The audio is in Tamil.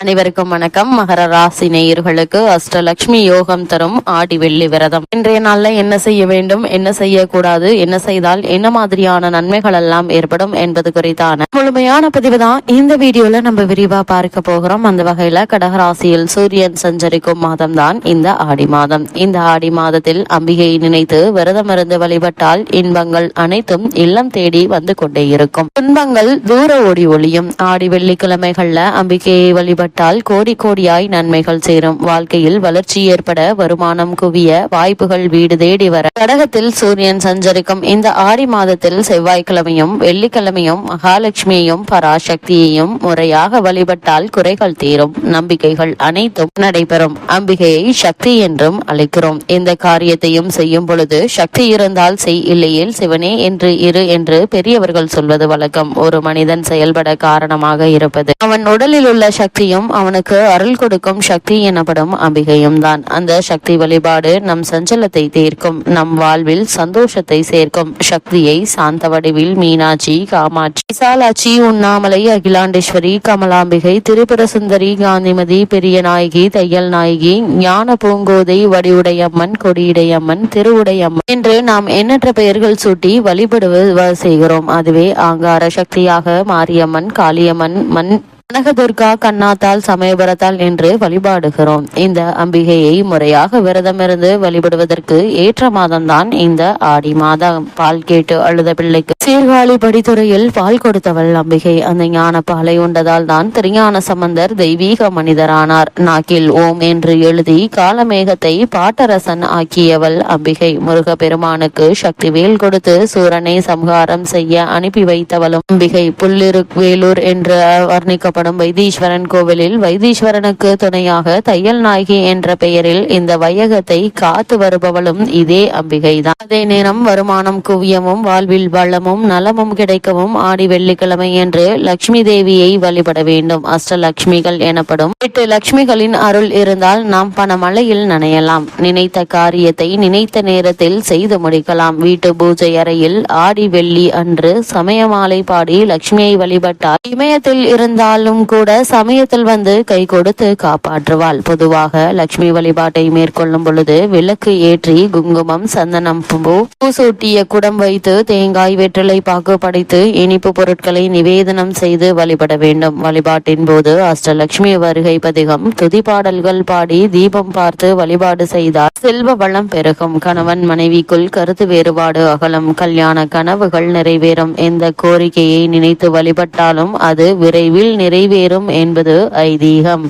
அனைவருக்கும் வணக்கம். மகர ராசி நேயர்களுக்கு அஷ்டலட்சுமி யோகம் தரும் ஆடி வெள்ளி விரதம். இன்றைய நாள்ல என்ன செய்ய வேண்டும்? என்ன செய்யக்கூடாது? என்ன செய்தால் என்ன மாதிரியான நன்மைகள் எல்லாம் ஏற்படும் என்பது குறித்தான முழுமையான பதிவு தான் இந்த வீடியோல நம்ம விரிவா பார்க்க போகிறோம். அந்த வகையில கடகராசியில் சூரியன் சஞ்சரிக்கும் மாதம் தான் இந்த ஆடி மாதம். இந்த ஆடி மாதத்தில் அம்பிகையை நினைத்து விரதம் இருந்து வழிபட்டால் இன்பங்கள் அனைத்தும் இல்லம் தேடி வந்து கொண்டே இருக்கும். துன்பங்கள் தூர ஓடி ஒளியும். ஆடி வெள்ளிக்கிழமைகள்ல அம்பிகையை ஈடுபட்டால் கோடி கோடியாய் நன்மைகள் சேரும். வாழ்க்கையில் வளர்ச்சி ஏற்பட வருமானம் குவிய வாய்ப்புகள் வீடு தேடி வர. கடகத்தில் சூரியன் சஞ்சரிக்கும். இந்த ஆடி மாதத்தில் செவ்வாய்க்கிழமையும் வெள்ளிக்கிழமையும் மகாலட்சுமியையும் பராசக்தியையும் முறையாக வழிபட்டால் குறைகள் தீரும். நம்பிக்கைகள் அனைத்தும் நடைபெறும். அம்பிகையை சக்தி என்றும் அழைக்கிறோம். இந்த காரியத்தையும் செய்யும் பொழுது சக்தி இருந்தால் செய் இல்லையேல் சிவனே என்று இரு என்று பெரியவர்கள் சொல்வது வழக்கம். ஒரு மனிதன் செயல்பட காரணமாக இருப்பது. அவன் உடலில் உள்ள சக்தியும் அவனுக்கு அருள் கொடுக்கும் சக்தி எனப்படும் அம்பிகையும் தான் அந்த சக்தி வழிபாடு நம் சஞ்சலத்தை தீர்க்கும் நம் வாழ்வில் சந்தோஷத்தை சேர்க்கும். சக்தியை சாந்த வடிவில் மீனாட்சி காமாட்சி. விசாலாட்சி உண்ணாமலை அகிலாண்டேஸ்வரி கமலாம்பிகை திரிபுர சுந்தரி காந்திமதி பெரிய நாயகி தையல் நாயகி ஞான பூங்கோதை வடிவுடையம்மன் கொடியுடையம்மன் திருவுடையம்மன் என்று நாம் எண்ணற்ற பெயர்கள் சூட்டி வழிபடுவது செய்கிறோம். அதுவே ஆங்கார சக்தியாக மாரியம்மன் காளியம்மன் மண் கனகதுர்கா கண்ணாத்தால் சமயபுரத்தால் என்று வழிபாடுகிறோம். இந்த அம்பிகையை முறையாக விரதமிருந்து வழிபடுவதற்கு ஏற்ற மாதம்தான் இந்த ஆடி மாதம். பால் கேட்டு அழுத பிள்ளைக்கு சீர்காழி படித்துறையில் பால் கொடுத்தவள் அம்பிகை. அந்த ஞான பாலை உண்டதால் தான் திருஞான சம்பந்தர் தெய்வீக மனிதரானார். நாக்கில் ஓம் என்று எழுதி காலமேகத்தை பாட்டரசன் ஆக்கியவள் அம்பிகை. முருகப்பெருமானுக்கு சக்தி வேல் கொடுத்து சூரனை சம்ஹாரம் செய்ய அனுப்பி வைத்தவளும் அம்பிகை. புல்லிரு வேலூர் என்று எனப்படும் வைத்தீஸ்வரன் கோவிலில் வைத்தீஸ்வரனுக்கு துணையாக தையல் நாயகி என்ற பெயரில் இந்த வையகத்தை காத்து வருபவளும் இதே அம்பிகை தான் அதே நேரம் வருமானம் குவியமும் வாழ்வில் வளமும் நலமும் கிடைக்கவும் ஆடி வெள்ளிக்கிழமை என்று லட்சுமி தேவியை வழிபட வேண்டும். அஷ்டலட்சுமிகள் எனப்படும் எட்டு லட்சுமிகளின் அருள் இருந்தால் நாம் பணமழையில் நனையலாம். நினைத்த காரியத்தை நினைத்த நேரத்தில் செய்து முடிக்கலாம். வீட்டு பூஜை அறையில் ஆடி வெள்ளி அன்று சமயமாலை பாடி லட்சுமியை வழிபட்டால் இமயத்தில் இருந்தால் இருந்தாலும் கூட சமயத்தில் வந்து கை கொடுத்து காப்பாற்றுவாள். பொதுவாக லட்சுமி வழிபாட்டை மேற்கொள்ளும் பொழுது விளக்கு ஏற்றி குங்குமம் சந்தனம் பூ பூசூட்டிய குடம் வைத்து தேங்காய் வெற்றிலை பாக்கு படைத்து இனிப்பு பொருட்களை நிவேதனம் செய்து வழிபட வேண்டும். வழிபாட்டின் போது அஷ்டலட்சுமி வருகை பதிகம் துதி பாடல்கள் பாடி தீபம் பார்த்து வழிபாடு செய்தால் செல்வ வளம் பெருகும். கணவன் மனைவிக்குள் கருத்து வேறுபாடு அகலம். கல்யாண கனவுகள் நிறைவேறும். எந்த கோரிக்கையை நினைத்து வழிபட்டாலும் அது விரைவில் நிறைவேறும் என்பது ஐதீகம்.